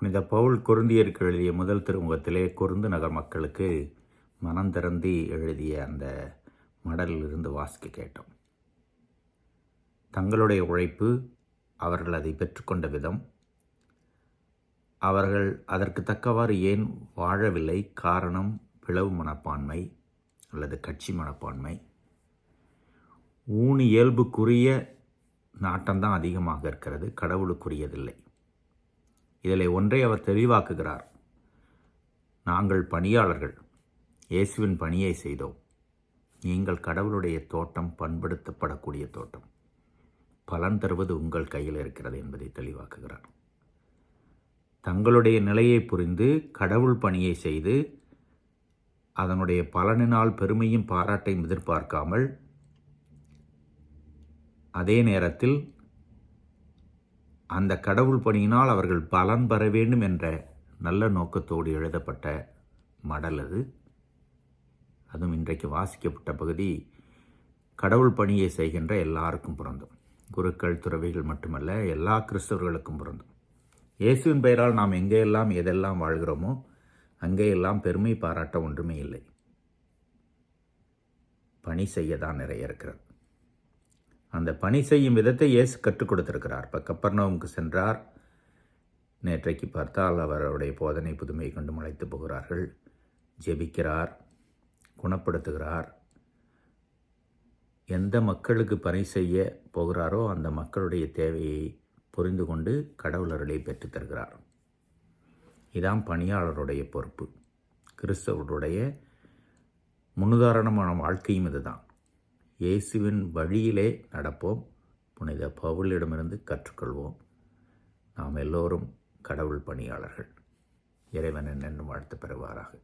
புனித பவுல் குருந்தியருக்கு எழுதிய முதல் திருமுகத்திலே கொருந்து நகர் மக்களுக்கு மனம் திறந்தி எழுதிய அந்த மடலில் இருந்து வாசிக்க கேட்டோம். தங்களுடைய உழைப்பு அவர்கள் அதை பெற்றுக்கொண்ட விதம். அவர்கள் அதற்கு தக்கவாறு ஏன் வாழவில்லை? காரணம் பிளவு மனப்பான்மை அல்லது கட்சி மனப்பான்மை. ஊன் இயல்புக்குரிய நாட்டம்தான் அதிகமாக இருக்கிறது கடவுளுக்குரியதில்லை. இதில் ஒன்றை அவர் தெளிவாக்குகிறார். நாங்கள் பணியாளர்கள் இயேசுவின் பணியை செய்தோம். நீங்கள் கடவுளுடைய தோட்டம் பண்படுத்தப்படக்கூடிய தோட்டம். பலன் தருவது உங்கள் கையில் இருக்கிறது என்பதை தெளிவாக்குகிறார். தங்களுடைய நிலையை புரிந்து கடவுள் பணியை செய்து அதனுடைய பலனினால் பெருமையும் பாராட்டையும் எதிர்பார்க்காமல் அதே நேரத்தில் அந்த கடவுள் பணியினால் அவர்கள் பலன் பெற வேண்டும் என்ற நல்ல நோக்கத்தோடு எழுதப்பட்ட மடல் அது. அதுவும் இன்றைக்கு வாசிக்கப்பட்ட பகுதி கடவுள் பணியை செய்கின்ற எல்லாருக்கும் பொருந்தும். குருக்கள் துறவிகள் மட்டுமல்ல எல்லா கிறிஸ்தவர்களுக்கும் பொருந்தும். இயேசுவின் பெயரால் நாம் எங்கேயெல்லாம் எதெல்லாம் வாழ்கிறோமோ அங்கேயெல்லாம் பெருமை பாராட்ட ஒன்றுமே இல்லை. பணி செய்ய தான் நிறைய இருக்கிறது. அந்த பணி செய்யும் விதத்தை இயேசு கற்றுக் கொடுத்திருக்கிறார். இப்போ கப்பர்னவுக்கு சென்றார். நேற்றைக்கு பார்த்தால் அவருடைய போதனை புதுமை கொண்டு முளைத்து போகிறார்கள். ஜெபிக்கிறார். குணப்படுத்துகிறார். எந்த மக்களுக்கு பணி செய்ய போகிறாரோ அந்த மக்களுடைய தேவையை புரிந்து கொண்டு கடவுளர்களை பெற்றுத்தருகிறார் தருகிறார். இதான் பணியாளருடைய பொறுப்பு. கிறிஸ்தவருடைய முன்னுதாரணமான வாழ்க்கையும் இதுதான். இயேசுவின் வழியிலே நடப்போம். புனித பவுலிடமிருந்து கற்றுக்கொள்வோம். நாம் எல்லோரும் கடவுள் பணியாளர்கள். இறைவன் என்னென்னு வாழ்த்து பெறுவாராக.